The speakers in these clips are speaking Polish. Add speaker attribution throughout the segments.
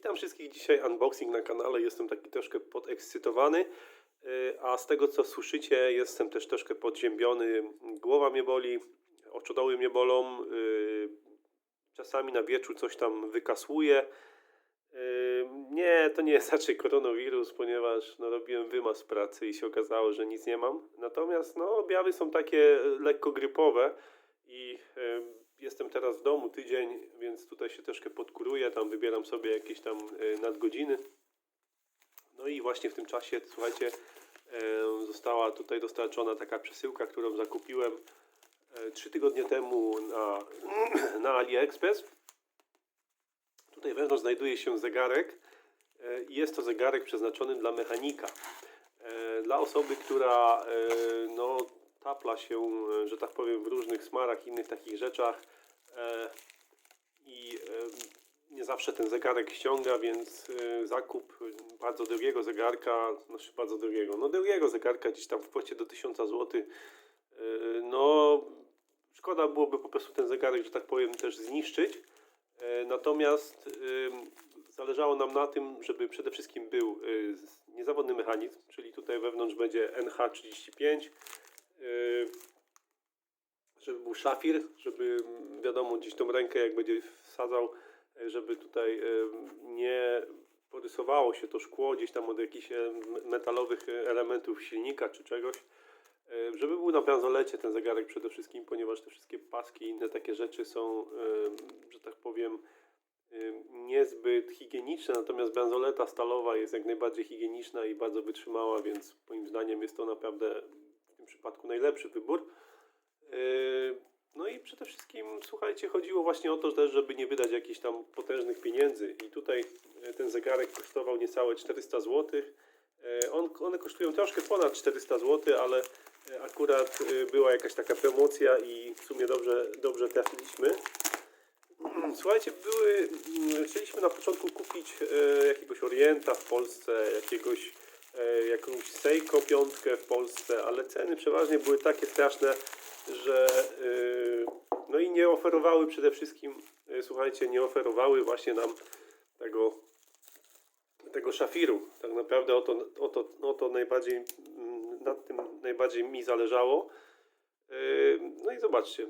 Speaker 1: Witam wszystkich dzisiaj unboxing na kanale. Jestem taki troszkę podekscytowany, y, a z tego co słyszycie, jestem też troszkę podziębiony. Głowa mnie boli, oczodoły mnie bolą. y, Czasami na wieczór coś tam wykasłuje. Y, Nie, to nie jest raczej koronawirus, ponieważ no, robiłem wymaz pracy i się okazało, że nic nie mam. Natomiast no, objawy są takie lekko grypowe i jestem teraz w domu tydzień, więc tutaj się troszkę podkuruję, tam wybieram sobie jakieś tam y, nadgodziny. No i właśnie w tym czasie, słuchajcie, y, została tutaj dostarczona taka przesyłka, którą zakupiłem y, trzy tygodnie temu na, na AliExpress. Tutaj wewnątrz znajduje się zegarek e, jest to zegarek przeznaczony dla mechanika. E, Dla osoby, która e, no, tapla się, e, że tak powiem, w różnych smarach, innych takich rzeczach e, i e, nie zawsze ten zegarek ściąga, więc zakup bardzo drogiego zegarka, znaczy bardzo drogiego, no drogiego zegarka gdzieś tam w kwocie do 1000 zł, no szkoda byłoby po prostu ten zegarek, że tak powiem, też zniszczyć. Natomiast zależało nam na tym, żeby przede wszystkim był niezawodny mechanizm, czyli tutaj wewnątrz będzie NH35, y, żeby był szafir, żeby mm, wiadomo gdzieś tą rękę jak będzie wsadzał, y, żeby tutaj y, nie porysowało się to szkło gdzieś tam od jakichś metalowych elementów silnika czy czegoś. Żeby był na bransolecie ten zegarek przede wszystkim, ponieważ te wszystkie paski i inne takie rzeczy są, że tak powiem, niezbyt higieniczne, natomiast bransoleta stalowa jest jak najbardziej higieniczna i bardzo wytrzymała, więc moim zdaniem jest to naprawdę tym przypadku najlepszy wybór. E, No i przede wszystkim, słuchajcie, chodziło właśnie o to też, żeby nie wydać jakichś tam potężnych pieniędzy i tutaj e, ten zegarek kosztował niecałe 400 zł. E, On, one kosztują troszkę ponad 400 zł, ale e, akurat była jakaś taka promocja i w sumie dobrze, dobrze trafiliśmy. Słuchajcie, były, mm, chcieliśmy na początku kupić jakiegoś Orienta w Polsce, jakiegoś, jakąś Seiko piątkę w Polsce, ale ceny przeważnie były takie straszne, że e, no i nie oferowały przede wszystkim, e, słuchajcie, nie oferowały właśnie nam tego tego szafiru. Tak naprawdę o to, o to, o to najbardziej, mm, nad tym najbardziej mi zależało. No i zobaczcie.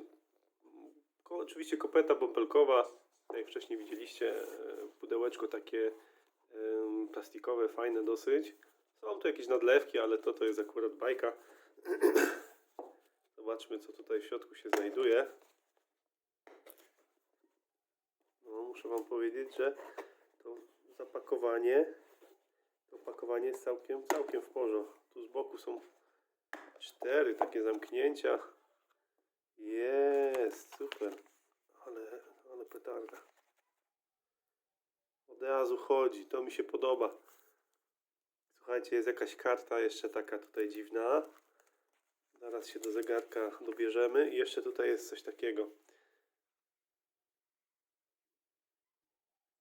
Speaker 1: Oczywiście kopeta bąbelkowa, tak jak wcześniej widzieliście, pudełeczko takie plastikowe, fajne dosyć. Są tu jakieś nadlewki, ale to to jest akurat bajka. Zobaczmy co tutaj w środku się znajduje. No, muszę Wam powiedzieć, że to zapakowanie to opakowanie jest całkiem, całkiem w porządku. Tu z boku są cztery takie zamknięcia. Jest, super. Ale, ale petarda. Od razu chodzi, to mi się podoba. Słuchajcie, jest jakaś karta jeszcze taka tutaj dziwna. Zaraz się do zegarka dobierzemy. I jeszcze tutaj jest coś takiego.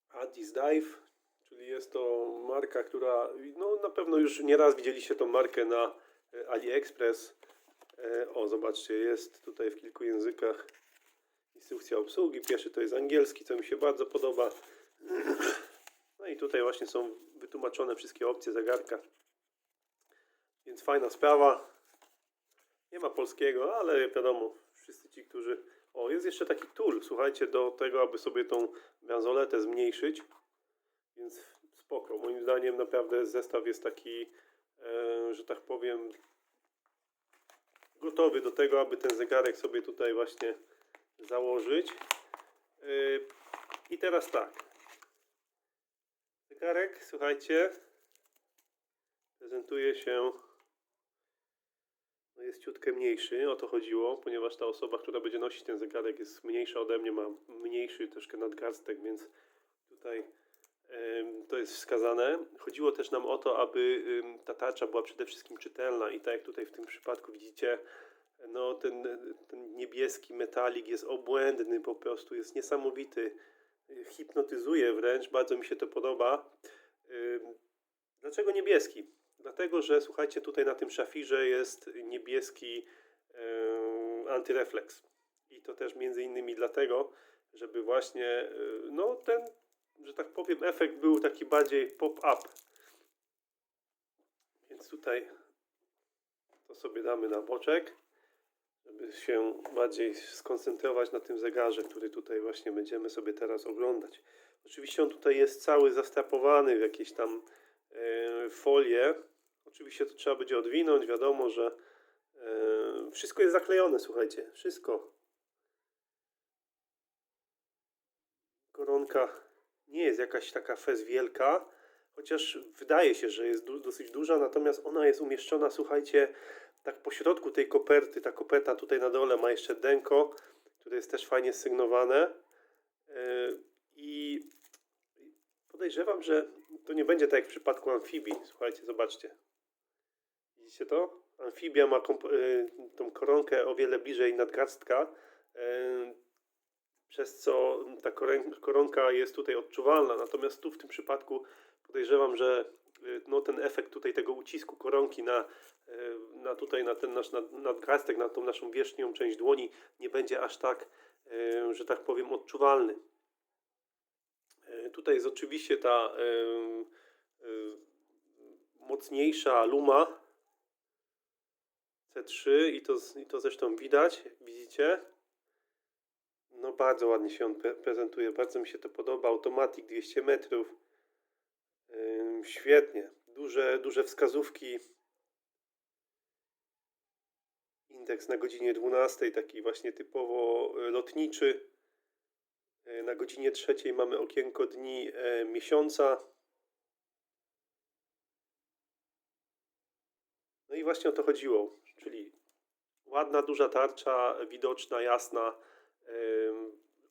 Speaker 1: Addis Dive, czyli jest to marka, która, no na pewno już nieraz widzieliście tą markę na e, AliExpress. E, O, zobaczcie, jest tutaj w kilku językach instrukcja obsługi. Pierwszy to jest angielski, co mi się bardzo podoba. I tutaj właśnie są wytłumaczone wszystkie opcje zegarka. Więc fajna sprawa. Nie ma polskiego, ale wiadomo, wszyscy ci, którzy... O, jest jeszcze taki tool, słuchajcie, do tego, aby sobie tą bransoletę zmniejszyć. Więc spoko. Moim zdaniem naprawdę zestaw jest taki, e, że tak powiem, gotowy do tego, aby ten zegarek sobie tutaj właśnie założyć. E, I teraz tak. Zegarek, słuchajcie, prezentuje się. No jest ciutkę mniejszy, o to chodziło, ponieważ ta osoba, która będzie nosić ten zegarek jest mniejsza ode mnie, ma mniejszy troszkę nadgarstek, więc tutaj to jest wskazane. Chodziło też nam o to, aby ta tarcza była przede wszystkim czytelna i tak jak tutaj w tym przypadku widzicie, no ten, ten niebieski metalik jest obłędny po prostu, jest niesamowity, hipnotyzuje wręcz, bardzo mi się to podoba. Dlaczego niebieski? Dlatego, że słuchajcie, tutaj na tym szafirze jest niebieski antyrefleks. I to też między innymi dlatego, żeby właśnie, e, no ten, że tak powiem, efekt był taki bardziej pop-up. Więc tutaj to sobie damy na boczek, żeby się bardziej skoncentrować na tym zegarze, który tutaj właśnie będziemy sobie teraz oglądać. Oczywiście on tutaj jest cały zastrapowany w jakieś tam e, folie. Oczywiście to trzeba będzie odwinąć, wiadomo, że e, wszystko jest zaklejone, słuchajcie, wszystko. Koronka nie jest jakaś taka fez wielka, chociaż wydaje się, że jest dosyć duża, natomiast ona jest umieszczona, słuchajcie, tak po środku tej koperty. Ta koperta tutaj na dole ma jeszcze denko, które jest też fajnie sygnowane. Yy, I podejrzewam, że to nie będzie tak jak w przypadku amfibii. Słuchajcie, zobaczcie. Widzicie to? Amfibia ma yy, tą koronkę o wiele bliżej nadgarstka, yy, przez co ta koronka jest tutaj odczuwalna. Natomiast tu w tym przypadku podejrzewam, że no, ten efekt tutaj tego ucisku koronki na, na tutaj na ten nasz nad- nadgarstek, na tą naszą wierzchnią część dłoni nie będzie aż tak, yy, że tak powiem, odczuwalny. Yy, Tutaj jest oczywiście ta mocniejsza luma C3 i to, i to zresztą widać, widzicie. No bardzo ładnie się on pre- prezentuje, bardzo mi się to podoba. Automatic 200 metrów. Świetnie. Duże, duże wskazówki. Indeks na godzinie 12, taki właśnie typowo y, lotniczy. Y, Na godzinie trzeciej mamy okienko dni e, miesiąca. No i właśnie o to chodziło, czyli ładna, duża tarcza, widoczna, jasna.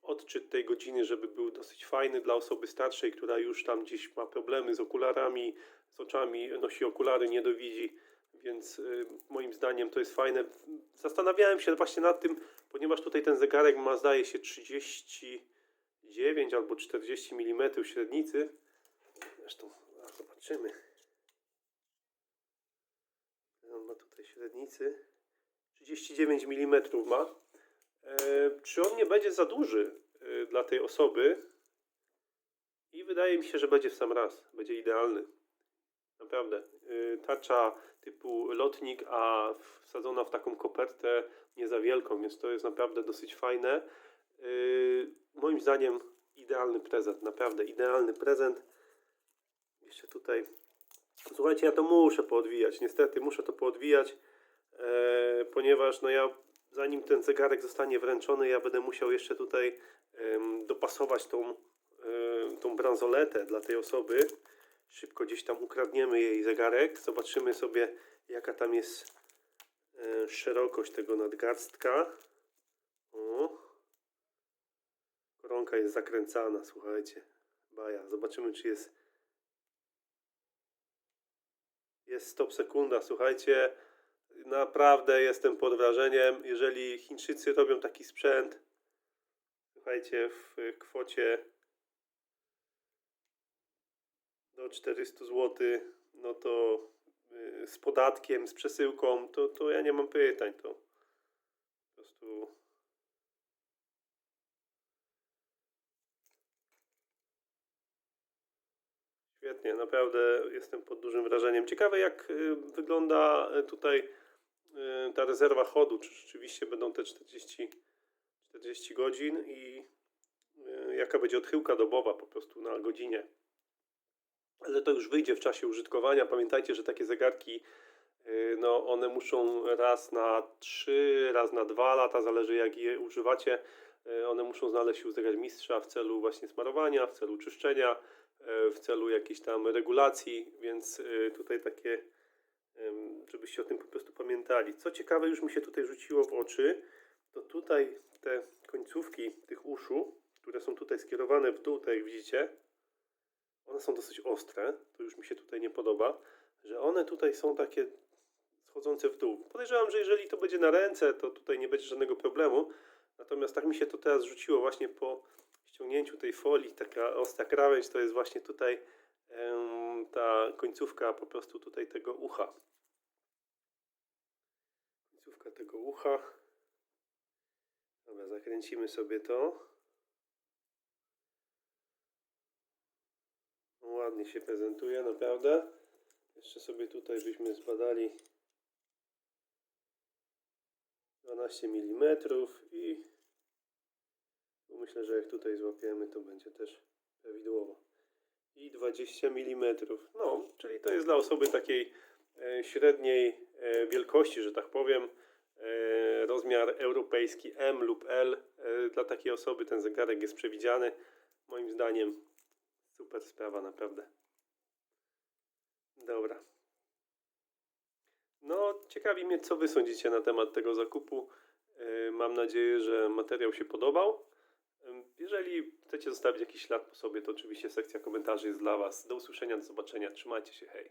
Speaker 1: Odczyt tej godziny, żeby był dosyć fajny dla osoby starszej, która już tam gdzieś ma problemy z okularami, z oczami, nosi okulary, nie dowidzi, więc y, moim zdaniem to jest fajne. Zastanawiałem się właśnie nad tym, ponieważ tutaj ten zegarek ma zdaje się 39 albo 40 mm średnicy. Zresztą zobaczymy. On ma tutaj średnicy. 39 mm ma. E, czy on nie będzie za duży e, dla tej osoby? I wydaje mi się, że będzie w sam raz. Będzie idealny. Naprawdę. E, tarcza typu lotnik, a wsadzona w taką kopertę nie za wielką, więc to jest naprawdę dosyć fajne. E, moim zdaniem idealny prezent. Naprawdę idealny prezent. Jeszcze tutaj. Słuchajcie, ja to muszę poodwijać. Niestety muszę to poodwijać, e, ponieważ no ja zanim ten zegarek zostanie wręczony, ja będę musiał jeszcze tutaj dopasować tą, em, tą bransoletę dla tej osoby. Szybko gdzieś tam ukradniemy jej zegarek. Zobaczymy sobie, jaka tam jest e, szerokość tego nadgarstka. O. Koronka jest zakręcana, słuchajcie. Baja. Zobaczymy, czy jest jest stop sekunda, słuchajcie. Naprawdę jestem pod wrażeniem. Jeżeli Chińczycy robią taki sprzęt, słuchajcie, w kwocie do 400 zł, no to y, z podatkiem, z przesyłką, to, to ja nie mam pytań. To po prostu Świetnie, naprawdę jestem pod dużym wrażeniem. Ciekawe jak y, wygląda y, tutaj ta rezerwa chodu, czy rzeczywiście będą te 40, 40 godzin i jaka będzie odchyłka dobowa po prostu na godzinie. Ale to już wyjdzie w czasie użytkowania. Pamiętajcie, że takie zegarki, y, no one muszą raz na 3, raz na 2 lata, zależy jak je używacie. y, One muszą znaleźć się u zegarmistrza w celu właśnie smarowania, w celu czyszczenia, y, w celu jakiejś tam regulacji, więc tutaj takie, żebyście o tym po prostu pamiętali. Co ciekawe, już mi się tutaj rzuciło w oczy, to tutaj te końcówki tych uszu, które są tutaj skierowane w dół, tak jak widzicie, są dosyć ostre, to już mi się tutaj nie podoba, że one tutaj są takie schodzące w dół. Podejrzewam, że jeżeli to będzie na ręce, to tutaj nie będzie żadnego problemu. Natomiast tak mi się to teraz rzuciło właśnie po ściągnięciu tej folii, taka ostra krawędź, to jest właśnie tutaj em, ta końcówka po prostu tutaj tego ucha. Końcówka tego ucha. Dobra, zakręcimy sobie to. Ładnie się prezentuje, naprawdę. Jeszcze sobie tutaj byśmy zbadali 12 mm i myślę, że jak tutaj złapiemy, to będzie też prawidłowo. I 20 mm. No, czyli to jest dla osoby takiej e, średniej e, wielkości, że tak powiem. E, rozmiar europejski M lub L. Dla takiej osoby ten zegarek jest przewidziany. Moim zdaniem super sprawa, naprawdę. Dobra. No, ciekawi mnie, co Wy sądzicie na temat tego zakupu. E, Mam nadzieję, że materiał się podobał. Em, Jeżeli chcecie zostawić jakiś ślad po sobie, to oczywiście sekcja komentarzy jest dla Was. Do usłyszenia, do zobaczenia. Trzymajcie się, hej.